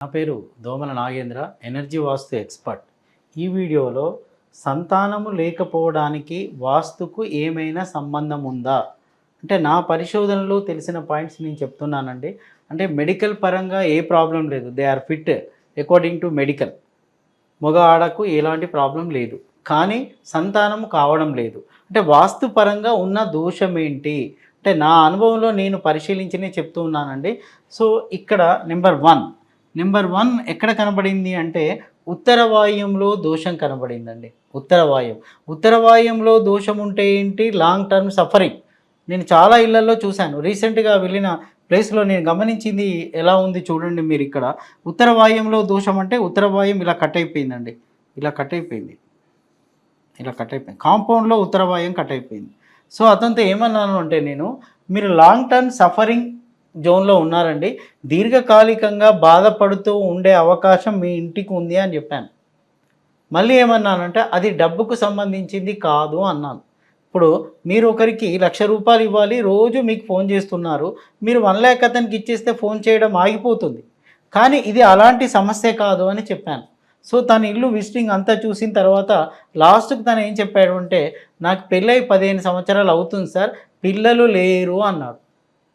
నా పేరు దోమల నాగేంద్ర ఎనర్జీ వాస్తు ఎక్స్పర్ట్ ఈ వీడియోలో సంతానము లేకపోవడానికి వాస్తుకు ఏమైనా సంబంధం ఉందా? అంటే నా పరిశోధనలో తెలిసిన పాయింట్స్ నేను చెప్తున్నానండి. అంటే మెడికల్ పరంగా ఏ ప్రాబ్లం లేదు. They are fit according to medical మగ ఆడకు ఎలాంటి ప్రాబ్లం లేదు. కానీ సంతానము కావడం లేదు. అంటే వాస్తు పరంగా ఉన్న దోషం ఏంటి? అంటే నా అనుభవంలో నేను పరిశీలించినే చెప్తూ ఉన్నానండి. సో ఇక్కడ నెంబర్ వన్ నెంబర్ వన్ ఎక్కడ కనబడింది అంటే ఉత్తర వాయుంలో దోషం కనబడిందండి. ఉత్తర వాయుం ఉత్తర వాయుంలో దోషం ఉంటే ఏంటి? లాంగ్ టర్మ్ సఫరింగ్ నేను చాలా ఇళ్ళలో చూశాను. రీసెంట్గా వెళ్ళిన ప్లేస్లో నేను గమనించింది ఎలా ఉంది చూడండి మీరు ఇక్కడ. ఉత్తర వాయుంలో దోషం అంటే ఉత్తర వాయుం ఇలా కట్ అయిపోయిందండి. ఇలా కట్ అయిపోయింది. ఇలా కట్ అయిపోయింది. కాంపౌండ్లో ఉత్తర వాయుం కట్ అయిపోయింది. సో అతనితో ఏమన్నాను అంటే నేను మీరు లాంగ్ టర్మ్ సఫరింగ్ జోన్లో ఉన్నారండి. దీర్ఘకాలికంగా బాధపడుతూ ఉండే అవకాశం మీ ఇంటికి ఉంది అని చెప్పాను. మళ్ళీ ఏమన్నానంటే అది డబ్బుకు సంబంధించింది కాదు అన్నాను. ఇప్పుడు మీరు ఒకరికి లక్ష రూపాయలు ఇవ్వాలి రోజు మీకు ఫోన్ చేస్తున్నారు మీరు వన్ ల్యాక్ అతనికి ఇచ్చేస్తే ఫోన్ చేయడం ఆగిపోతుంది. కానీ ఇది అలాంటి సమస్య కాదు అని చెప్పాను. సో తన ఇల్లు విజిటింగ్ అంతా చూసిన తర్వాత లాస్ట్కి తను ఏం చెప్పాడు అంటే నాకు పెళ్ళై పదిహేను సంవత్సరాలు అవుతుంది సార్ పిల్లలు లేరు అన్నాడు.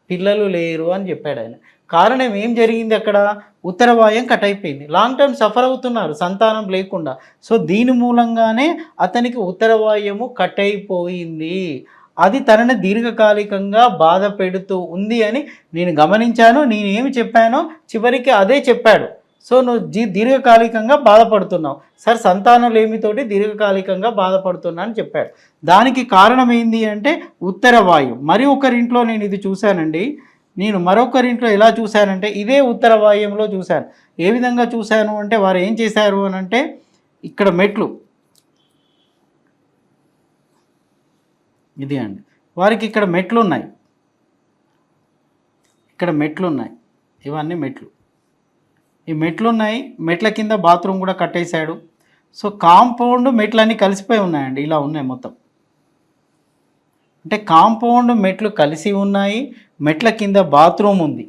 పిల్లలు లేరు అని చెప్పాడు ఆయన. కారణం ఏం జరిగింది అక్కడ? ఉత్తరవాయం కట్ అయిపోయింది లాంగ్ టర్మ్ సఫర్ అవుతున్నారు సంతానం లేకుండా. సో దీని మూలంగానే అతనికి ఉత్తరవాయము కట్ అయిపోయింది అది తనని దీర్ఘకాలికంగా బాధ పెడుతూ ఉంది అని నేను గమనించాను నేనేమి చెప్పానో చివరికి అదే చెప్పాడు. సో నువ్వు జీ దీర్ఘకాలికంగా బాధపడుతున్నావు. సార్ సంతానం లేమితోటి దీర్ఘకాలికంగా బాధపడుతున్నా అని చెప్పాడు. దానికి కారణం ఏంది అంటే ఉత్తర వాయువు మరి ఒకరింట్లో నేను ఇది చూశానండి. నేను మరొకరింట్లో ఎలా చూశానంటే ఇదే ఉత్తర వాయువులో చూశాను. ఏ విధంగా చూశాను అంటే వారు ఏం చేశారు అని అంటే ఇక్కడ మెట్లు. ఇది అండి. వారికి ఇక్కడ మెట్లు ఉన్నాయి ఇక్కడ మెట్లు ఉన్నాయి ఇవన్నీ మెట్లు. ఈ మెట్లు ఉన్నాయి మెట్ల కింద బాత్రూమ్ కూడా కట్టేశాడు. సో కాంపౌండ్ మెట్లన్నీ కలిసిపోయి ఉన్నాయండి. ఇలా ఉన్నాయి మొత్తం. అంటే కాంపౌండ్ మెట్లు కలిసి ఉన్నాయి. మెట్ల కింద బాత్రూమ్ ఉంది.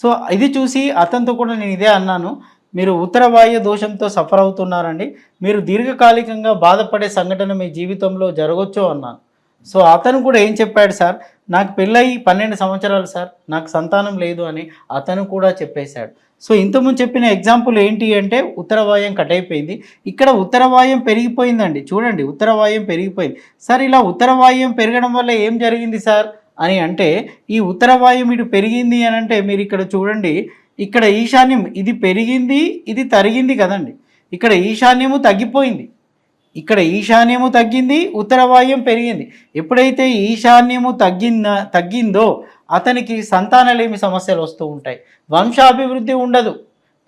సో ఇది చూసి అతనితో కూడా నేను ఇదే అన్నాను. మీరు ఉత్తర వాయు దోషంతో సఫర్ అవుతున్నారండి. మీరు దీర్ఘకాలికంగా బాధపడే సంఘటన మీ జీవితంలో జరగచ్చు అన్నాను. సో అతను కూడా ఏం చెప్పాడు సార్? నాకు పెళ్ళయి పన్నెండు సంవత్సరాలు సార్ నాకు సంతానం లేదు అని అతను కూడా చెప్పేశాడు. సో ఇంతకుముందు చెప్పిన ఎగ్జాంపుల్ ఏంటి అంటే ఉత్తరవాయం కట్ అయిపోయింది. ఇక్కడ ఉత్తరవాయం పెరిగిపోయిందండి. చూడండి ఉత్తరవాయం పెరిగిపోయింది. సార్ ఇలా ఉత్తరవాయం పెరగడం వల్ల ఏం జరిగింది సార్? అని అంటే ఈ ఉత్తరవాయం ఇటు పెరిగింది అని అంటే మీరు ఇక్కడ చూడండి ఇక్కడ ఈశాన్యం ఇది పెరిగింది ఇది తరిగింది కదండి. ఇక్కడ ఈశాన్యము తగ్గిపోయింది. ఇక్కడ ఈశాన్యము తగ్గింది ఉత్తరవాయం పెరిగింది. ఎప్పుడైతే ఈశాన్యము తగ్గిన తగ్గిందో అతనికి సంతానలేమి సమస్యలు వస్తూ ఉంటాయి. వంశాభివృద్ధి ఉండదు.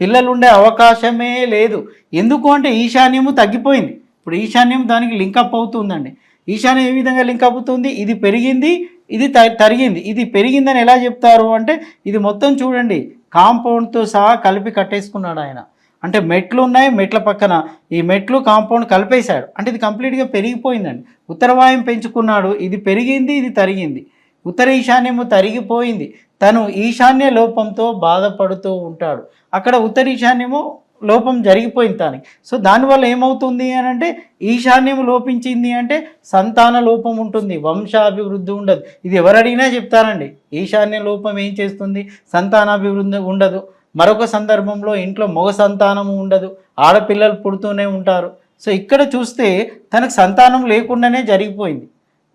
పిల్లలు ఉండే అవకాశమే లేదు. ఎందుకు అంటే ఈశాన్యము తగ్గిపోయింది. ఇప్పుడు ఈశాన్యం దానికి లింకప్ అవుతుందండి. ఈశాన్యం ఏ విధంగా లింక్ అవుతుంది? ఇది పెరిగింది ఇది త తరిగింది. ఇది పెరిగిందని ఎలా చెప్తారు అంటే ఇది మొత్తం చూడండి. కాంపౌండ్తో సహా కలిపి కట్టేసుకున్నాడు ఆయన. అంటే మెట్లు ఉన్నాయి మెట్ల పక్కన. ఈ మెట్లు కాంపౌండ్ కలిపేశాడు. అంటే ఇది కంప్లీట్గా పెరిగిపోయిందండి. ఉత్తరవాయం పెంచుకున్నాడు. ఇది పెరిగింది ఇది తరిగింది. ఉత్తర ఈశాన్యము తరిగిపోయింది. తను ఈశాన్య లోపంతో బాధపడుతూ ఉంటాడు. అక్కడ ఉత్తర ఈశాన్యము లోపం జరిగిపోయింది తనకి. సో దానివల్ల ఏమవుతుంది అని అంటే ఈశాన్యం లోపించింది అంటే సంతాన లోపం ఉంటుంది వంశాభివృద్ధి ఉండదు. ఇది ఎవరు అడిగినా చెప్తారండి. ఈశాన్య లోపం ఏం చేస్తుంది? సంతానాభివృద్ధి ఉండదు. మరొక సందర్భంలో ఇంట్లో మగ సంతానము ఉండదు. ఆడపిల్లలు పుడుతూనే ఉంటారు. సో ఇక్కడ చూస్తే తనకు సంతానం లేకుండానే జరిగిపోయింది.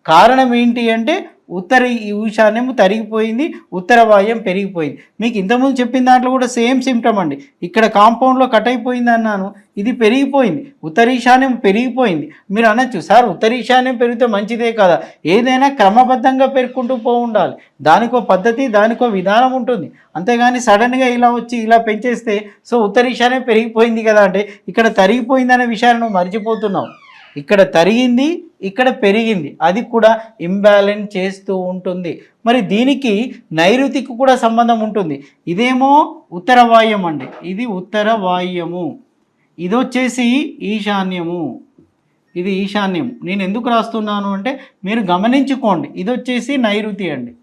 కారణం ఏంటి అంటే ఉత్తర ఈశాన్యము తరిగిపోయింది ఉత్తర వాయం పెరిగిపోయింది. మీకు ఇంతకుముందు చెప్పిన దాంట్లో కూడా సేమ్ సిమ్టమ్ అండి. ఇక్కడ కాంపౌండ్లో కట్ అయిపోయింది అన్నాను ఇది పెరిగిపోయింది. ఉత్తర ఈశాన్యం పెరిగిపోయింది. మీరు అనొచ్చు సార్ ఉత్తర ఈశాన్యం పెరిగితే మంచిదే కదా. ఏదైనా క్రమబద్ధంగా పెరుక్కుంటూ పో ఉండాలి దానికో పద్ధతి దానికో విధానం ఉంటుంది. అంతేగాని సడన్గా ఇలా వచ్చి ఇలా పెంచేస్తే సో ఉత్తర ఈశాన్యం పెరిగిపోయింది కదా అంటే ఇక్కడ తరిగిపోయిందనే విషయాన్ని నువ్వు మర్చిపోతున్నావు. ఇక్కడ తరిగింది ఇక్కడ పెరిగింది. అది కూడా ఇంబ్యాలెన్స్ చేస్తూ ఉంటుంది. మరి దీనికి నైరుతికి కూడా సంబంధం ఉంటుంది. ఇదేమో ఉత్తర వాయుం అండి. ఇది ఉత్తర వాయుము ఇది వచ్చేసి ఈశాన్యము. ఇది ఈశాన్యం నేను ఎందుకు రాస్తున్నాను అంటే మీరు గమనించుకోండి. ఇది వచ్చేసి నైరుతి అండి.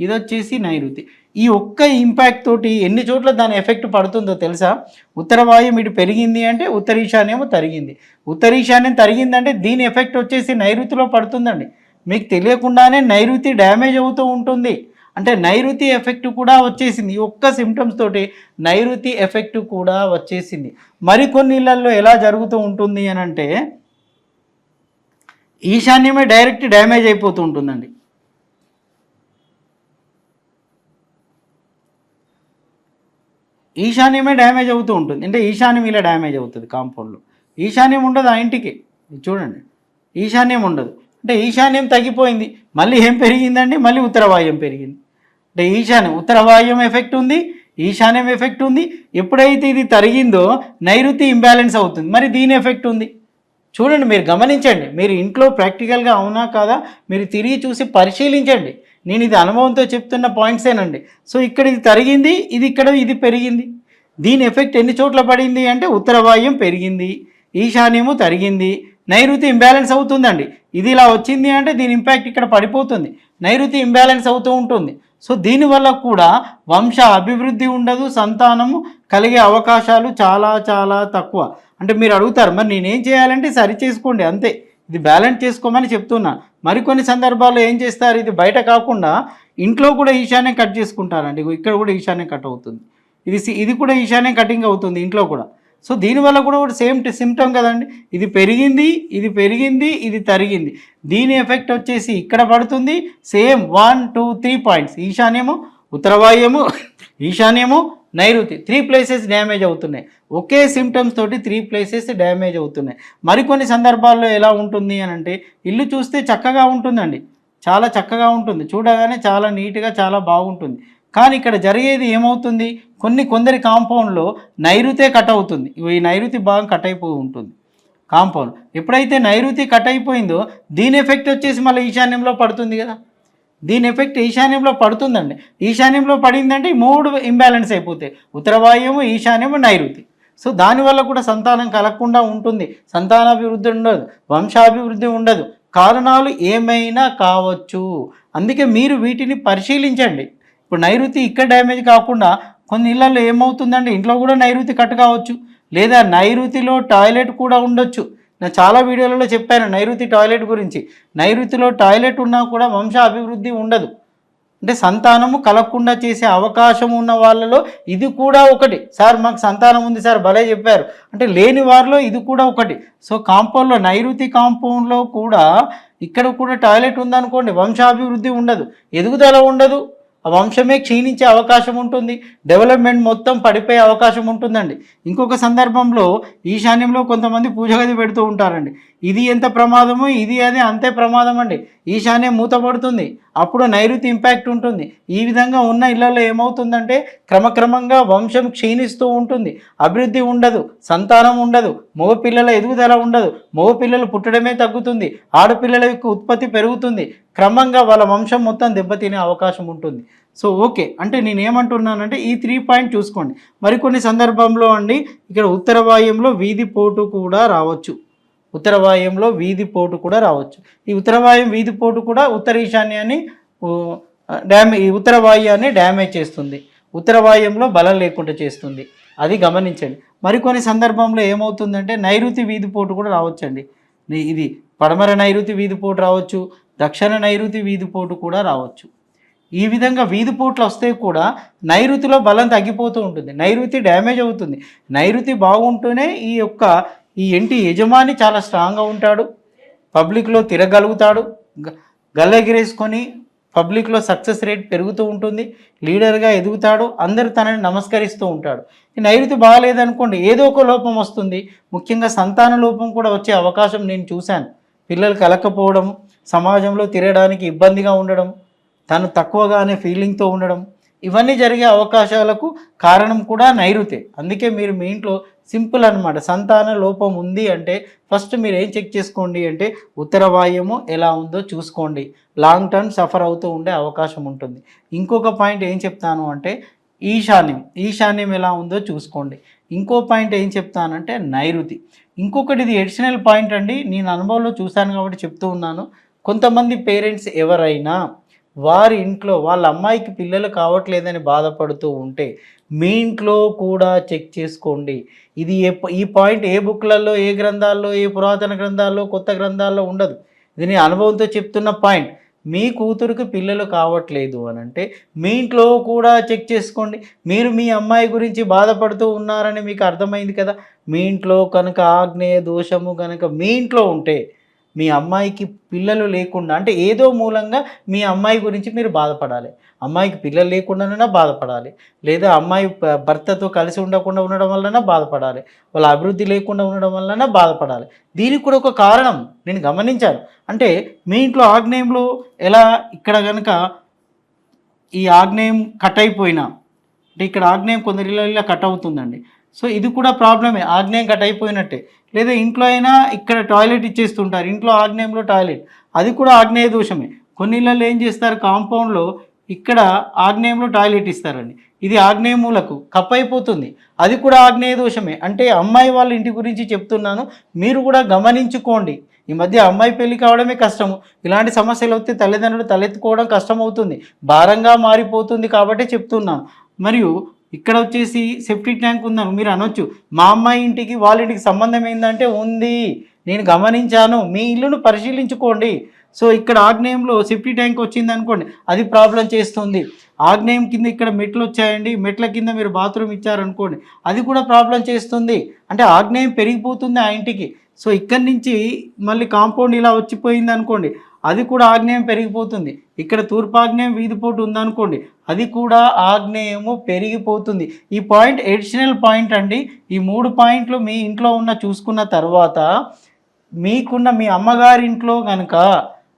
ఇది వచ్చేసి నైరుతి. ఈ ఒక్క ఇంపాక్ట్ తోటి ఎన్ని చోట్ల దాని ఎఫెక్ట్ పడుతుందో తెలుసా? ఉత్తర వాయుం ఇటు పెరిగింది అంటే ఉత్తర ఈశాన్యము తరిగింది. ఉత్తర ఈశాన్యం తరిగిందంటే దీని ఎఫెక్ట్ వచ్చేసి నైరుతిలో పడుతుందండి. మీకు తెలియకుండానే నైరుతి డ్యామేజ్ అవుతూ ఉంటుంది. అంటే నైరుతి ఎఫెక్ట్ కూడా వచ్చేసింది. ఈ ఒక్క సిమ్టమ్స్ తోటి నైరుతి ఎఫెక్ట్ కూడా వచ్చేసింది. మరికొన్ని ఇళ్ళలో ఎలా జరుగుతూ ఉంటుంది అని అంటే ఈశాన్యమే డైరెక్ట్ డ్యామేజ్ అయిపోతూ ఉంటుందండి. ఈశాన్యమే డ్యామేజ్ అవుతూ ఉంటుంది. అంటే ఈశాన్యం ఇలా డ్యామేజ్ అవుతుంది కాంపౌండ్లో. ఈశాన్యం ఉండదు ఆ ఇంటికి. చూడండి. ఈశాన్యం ఉండదు. అంటే ఈశాన్యం తగ్గిపోయింది. మళ్ళీ ఏం పెరిగిందండి? మళ్ళీ ఉత్తరవాయుం పెరిగింది. అంటే ఈశాన్యం ఉత్తరవాయుం ఎఫెక్ట్ ఉంది ఈశాన్యం ఎఫెక్ట్ ఉంది. ఎప్పుడైతే ఇది తరిగిందో నైరుతి ఇంబ్యాలెన్స్ అవుతుంది. మరి దీని ఎఫెక్ట్ ఉంది. చూడండి మీరు గమనించండి. మీరు ఇంట్లో ప్రాక్టికల్గా అవునా కాదా? మీరు తిరిగి చూసి పరిశీలించండి. నేను ఇది అనుభవంతో చెప్తున్న పాయింట్సేనండి సో ఇక్కడ ఇది తరిగింది ఇది ఇక్కడ ఇది పెరిగింది. దీని ఎఫెక్ట్ ఎన్ని చోట్ల పడింది అంటే ఉత్తర వాయుం పెరిగింది ఈశాన్యము తరిగింది. నైరుతి ఇంబ్యాలెన్స్ అవుతుందండి. ఇది ఇలా వచ్చింది అంటే దీని ఇంపాక్ట్ ఇక్కడ పడిపోతుంది. నైరుతి ఇంబ్యాలెన్స్ అవుతూ ఉంటుంది. సో దీనివల్ల కూడా వంశ అభివృద్ధి ఉండదు సంతానము కలిగే అవకాశాలు చాలా చాలా తక్కువ. అంటే మీరు అడుగుతారు మరి నేనేం చేయాలంటే సరి చేసుకోండి అంతే. ఇది బ్యాలెన్స్ చేసుకోమని చెప్తున్నా. మరికొన్ని సందర్భాల్లో ఏం చేస్తారు? ఇది బయట కాకుండా ఇంట్లో కూడా ఈశాన్యం కట్ చేసుకుంటారండి. ఇక్కడ కూడా ఈశాన్యం కట్ అవుతుంది. ఇది సి- ఇది కూడా ఈశాన్యం కటింగ్ అవుతుంది ఇంట్లో కూడా. సో దీనివల్ల కూడా కూడా సేమ్ సిమ్టమ్ కదండి. ఇది పెరిగింది ఇది పెరిగింది ఇది తరిగింది. దీని ఎఫెక్ట్ వచ్చేసి ఇక్కడ పడుతుంది. Same one two three points. ఈశాన్యము ఉత్తరవాయము ఈశాన్యము నైరుతి త్రీ ప్లేసెస్ డ్యామేజ్ అవుతున్నాయి. ఒకే సిమ్టమ్స్ తోటి త్రీ ప్లేసెస్ డ్యామేజ్ అవుతున్నాయి. మరికొన్ని సందర్భాల్లో ఎలా ఉంటుంది అని అంటే ఇల్లు చూస్తే చక్కగా ఉంటుందండి. చాలా చక్కగా ఉంటుంది. చూడగానే చాలా నీట్గా చాలా బాగుంటుంది. కానీ ఇక్కడ జరిగేది ఏమవుతుంది? కొన్ని కొందరి కాంపౌండ్లో నైరుతే కట్ అవుతుంది. ఈ నైరుతి భాగం కట్ అయిపోయి ఉంటుంది. కాంపౌండ్. ఎప్పుడైతే నైరుతి కట్ అయిపోయిందో దీని ఎఫెక్ట్ వచ్చేసి మళ్ళీ ఈశాన్యంలో పడుతుంది కదా? దీని ఎఫెక్ట్ ఈశాన్యంలో పడుతుందండి. ఈశాన్యంలో పడిందంటే ఈ మూడు ఇంబ్యాలెన్స్ అయిపోతాయి. ఉత్తరవాయువు ఈశాన్యము నైరుతి. సో దానివల్ల కూడా సంతానం కలగకుండా ఉంటుంది. సంతానాభివృద్ధి ఉండదు. వంశాభివృద్ధి ఉండదు. కారణాలు ఏమైనా కావచ్చు. అందుకే మీరు వీటిని పరిశీలించండి. ఇప్పుడు నైరుతి ఇక్కడ డ్యామేజ్ కాకుండా కొన్ని ఇళ్ళలో ఏమవుతుందంటే ఇంట్లో కూడా నైరుతి కట్ కావచ్చు. లేదా నైరుతిలో టాయిలెట్ కూడా ఉండొచ్చు. నేను చాలా వీడియోలలో చెప్పాను నైరుతి టాయిలెట్ గురించి. నైరుతిలో టాయిలెట్ ఉన్నా కూడా వంశ అభివృద్ధి ఉండదు. అంటే సంతానము కలగకుండా చేసే అవకాశం ఉన్న వాళ్ళలో ఇది కూడా ఒకటి. సార్ మాకు సంతానం ఉంది సార్ భలే చెప్పారు. అంటే లేని వారిలో ఇది కూడా ఒకటి. సో కాంపౌండ్లో నైరుతి కాంపౌండ్లో కూడా ఇక్కడ కూడా టాయిలెట్ ఉందనుకోండి వంశాభివృద్ధి ఉండదు. ఎదుగుదల ఉండదు. వంశమే క్షీణించే అవకాశం ఉంటుంది. డెవలప్మెంట్ మొత్తం పడిపోయే అవకాశం ఉంటుందండి. ఇంకొక సందర్భంలో ఈశాన్యంలో కొంతమంది పూజగది పెడుతూ ఉంటారండి. ఇది ఎంత ప్రమాదమో? ఇది అది అంతే ప్రమాదం అండి ఈశాన్యం మూతపడుతుంది. అప్పుడు నైరుతి ఇంపాక్ట్ ఉంటుంది. ఈ విధంగా ఉన్న ఇళ్ళలో ఏమవుతుందంటే క్రమక్రమంగా వంశం క్షీణిస్తూ ఉంటుంది. అభివృద్ధి ఉండదు. సంతానం ఉండదు. మగ పిల్లల ఎదుగుదల ఉండదు. మగపిల్లలు పుట్టడమే తగ్గుతుంది. ఆడపిల్లల యొక్క ఉత్పత్తి పెరుగుతుంది. క్రమంగా వాళ్ళ వంశం మొత్తం దెబ్బతినే అవకాశం ఉంటుంది. So okay. అంటే నేను ఏమంటున్నానంటే ఈ త్రీ పాయింట్ చూసుకోండి. మరికొన్ని సందర్భంలో అండి ఇక్కడ ఉత్తర వాయుంలో వీధి పోటు కూడా రావచ్చు. ఉత్తరవాయంలో వీధి పోటు కూడా రావచ్చు. ఈ ఉత్తరవాయం వీధి పోటు కూడా ఉత్తర ఈశాన్యాన్ని డ్యామే ఈ ఉత్తర వాయుయాన్ని డ్యామేజ్ చేస్తుంది. ఉత్తర వాయుంలో బలం లేకుండా చేస్తుంది. అది గమనించండి. మరికొన్ని సందర్భంలో ఏమవుతుందంటే నైరుతి వీధి పోటు కూడా రావచ్చండి. ఇది పడమర నైరుతి వీధి పోటు రావచ్చు దక్షిణ నైరుతి వీధి పోటు కూడా రావచ్చు. ఈ విధంగా వీధి పోట్లు వస్తే కూడా నైరుతిలో బలం తగ్గిపోతూ ఉంటుంది. నైరుతి డ్యామేజ్ అవుతుంది. నైరుతి బాగుంటూనే ఈ యొక్క ఈ ఇంటి యజమాని చాలా స్ట్రాంగ్గా ఉంటాడు. పబ్లిక్లో తిరగలుగుతాడు. గ- గల్లెగిరేసుకొని పబ్లిక్లో సక్సెస్ రేట్ పెరుగుతూ ఉంటుంది. లీడర్గా ఎదుగుతాడు. అందరూ తనని నమస్కరిస్తూ ఉంటాడు. ఈ నైరుతి బాగాలేదనుకోండి ఏదో ఒక లోపం వస్తుంది. ముఖ్యంగా సంతాన లోపం కూడా వచ్చే అవకాశం నేను చూశాను. పిల్లలు కలకపోవడం సమాజంలో తిరగడానికి ఇబ్బందిగా ఉండడం తను తక్కువగా అనే ఫీలింగ్తో ఉండడం ఇవన్నీ జరిగే అవకాశాలకు కారణం కూడా నైరుతే. అందుకే మీరు మీ ఇంట్లో సింపుల్ అన్నమాట. సంతాన లోపం ఉంది అంటే ఫస్ట్ మీరు ఏం చెక్ చేసుకోండి అంటే ఉత్తరవాయము ఎలా ఉందో చూసుకోండి. లాంగ్ టర్మ్ సఫర్ అవుతూ ఉండే అవకాశం ఉంటుంది. ఇంకొక పాయింట్ ఏం చెప్తాను అంటే ఈశాన్యం. ఈశాన్యం ఎలా ఉందో చూసుకోండి. ఇంకో పాయింట్ ఏం చెప్తానంటే నైరుతి. ఇంకొకటి ఇది ఎడిషనల్ పాయింట్ అండి. నేను అనుభవంలో చూశాను కాబట్టి చెప్తూ ఉన్నాను. కొంతమంది పేరెంట్స్ ఎవరైనా వారి ఇంట్లో వాళ్ళ అమ్మాయికి పిల్లలు కావట్లేదని బాధపడుతూ ఉంటే మీ ఇంట్లో కూడా చెక్ చేసుకోండి. ఇది ఏ ఈ పాయింట్ ఏ బుక్లలో ఏ గ్రంథాల్లో ఏ పురాతన గ్రంథాల్లో కొత్త గ్రంథాల్లో ఉండదు. ఇది నేను అనుభవంతో చెప్తున్న పాయింట్. మీ కూతురుకి పిల్లలు కావట్లేదు అని అంటే మీ ఇంట్లో కూడా చెక్ చేసుకోండి. మీరు మీ అమ్మాయి గురించి బాధపడుతూ ఉన్నారని మీకు అర్థమైంది కదా? మీ ఇంట్లో కనుక ఆగ్నేయ దోషము కనుక మీ ఇంట్లో ఉంటే మీ అమ్మాయికి పిల్లలు లేకుండా అంటే ఏదో మూలంగా మీ అమ్మాయి గురించి మీరు బాధపడాలి. అమ్మాయికి పిల్లలు లేకుండానైనా బాధపడాలి. లేదా అమ్మాయి భర్తతో కలిసి ఉండకుండా ఉండడం వలన బాధపడాలి. వాళ్ళ అభివృద్ధి లేకుండా ఉండడం వలన బాధపడాలి. దీనికి కూడా ఒక కారణం నేను గమనించాను. అంటే మీ ఇంట్లో ఆగ్నేయంలో ఎలా ఇక్కడ కనుక ఈ ఆగ్నేయం కట్ అయిపోయినా అంటే ఇక్కడ ఆగ్నేయం కొందరిలో ఇలా కట్ అవుతుందండి. సో ఇది కూడా ప్రాబ్లమే ఆగ్నేయం కట్ అయిపోయినట్టే. లేదా ఇంట్లో అయినా ఇక్కడ టాయిలెట్ ఇచ్చేస్తుంటారు ఇంట్లో ఆగ్నేయంలో టాయిలెట్. అది కూడా ఆగ్నేయ దోషమే. కొన్ని ఇళ్ళల్లో ఏం చేస్తారు కాంపౌండ్లో ఇక్కడ ఆగ్నేయంలో టాయిలెట్ ఇస్తారండి. ఇది ఆగ్నేయ మూలకు కప్ అయిపోతుంది. అది కూడా ఆగ్నేయ దోషమే. అంటే అమ్మాయి వాళ్ళ ఇంటి గురించి చెప్తున్నాను మీరు కూడా గమనించుకోండి. ఈ మధ్య అమ్మాయి పెళ్ళి కావడమే కష్టము. ఇలాంటి సమస్యలు వస్తే తల్లిదండ్రులు తలెత్తుకోవడం కష్టం అవుతుంది భారంగా మారిపోతుంది కాబట్టి చెప్తున్నాను. మరియు ఇక్కడ వచ్చేసి సెప్టిక్ ట్యాంక్ ఉందని మీరు అనొచ్చు. మా అమ్మాయి ఇంటికి వాళ్ళ ఇంటికి సంబంధం ఏంటంటే ఉంది. నేను గమనించాను. మీ ఇల్లును పరిశీలించుకోండి. సో ఇక్కడ ఆగ్నేయంలో సెప్టిక్ ట్యాంక్ వచ్చింది అనుకోండి అది ప్రాబ్లం చేస్తుంది. ఆగ్నేయం కింద ఇక్కడ మెట్లు వచ్చాయండి. మెట్ల కింద మీరు బాత్రూమ్ ఇచ్చారనుకోండి అది కూడా ప్రాబ్లం చేస్తుంది. అంటే ఆగ్నేయం పెరిగిపోతుంది ఆ ఇంటికి. సో ఇక్కడి నుంచి మళ్ళీ కాంపౌండ్ ఇలా వచ్చిపోయింది అనుకోండి అది కూడా ఆగ్నేయం పెరిగిపోతుంది. ఇక్కడ తూర్పాగ్నేయం వీధిపోటు ఉందనుకోండి అది కూడా ఆగ్నేయము పెరిగిపోతుంది. ఈ పాయింట్ ఎడిషనల్ పాయింట్ అండి. ఈ మూడు పాయింట్లు మీ ఇంట్లో ఉన్న చూసుకున్న తర్వాత మీకున్న మీ అమ్మగారింట్లో కనుక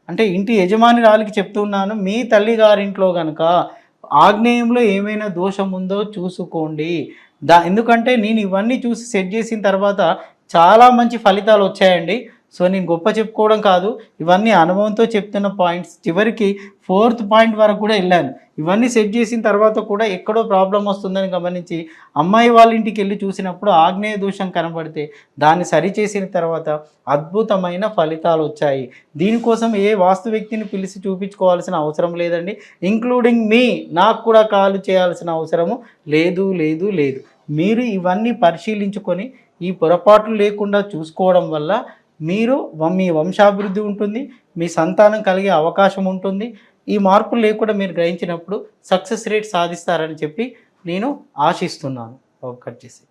అంటే ఇంటి యజమానిరాలికి చెప్తున్నాను మీ తల్లి గారింట్లో కనుక ఆగ్నేయంలో ఏమైనా దోషం ఉందో చూసుకోండి. దా ఎందుకంటే నేను ఇవన్నీ చూసి సెట్ చేసిన తర్వాత చాలా మంచి ఫలితాలు వచ్చాయండి. సో నేను గొప్ప చెప్పుకోవడం కాదు ఇవన్నీ అనుభవంతో చెప్తున్న పాయింట్స్. చివరికి ఫోర్త్ పాయింట్ వరకు కూడా వెళ్ళాను. ఇవన్నీ సెట్ చేసిన తర్వాత కూడా ఎక్కడో ప్రాబ్లం వస్తుందని గమనించి అమ్మాయి వాళ్ళ ఇంటికి వెళ్ళి చూసినప్పుడు ఆగ్నేయ దోషం కనబడితే దాన్ని సరిచేసిన తర్వాత అద్భుతమైన ఫలితాలు వచ్చాయి. దీనికోసం ఏ వాస్తు వ్యక్తిని పిలిచి చూపించుకోవాల్సిన అవసరం లేదండి. ఇంక్లూడింగ్ మీ నాకు కూడా కాల్ చేయాల్సిన అవసరము లేదు లేదు లేదు. మీరు ఇవన్నీ పరిశీలించుకొని ఈ పొరపాట్లు లేకుండా చూసుకోవడం వల్ల మీరు మీ వంశాభివృద్ధి ఉంటుంది మీ సంతానం కలిగే అవకాశం ఉంటుంది. ఈ మార్పులు లేకుండా మీరు గ్రహించినప్పుడు సక్సెస్ రేట్ సాధిస్తారని చెప్పి నేను ఆశిస్తున్నాను. కట్ చేసి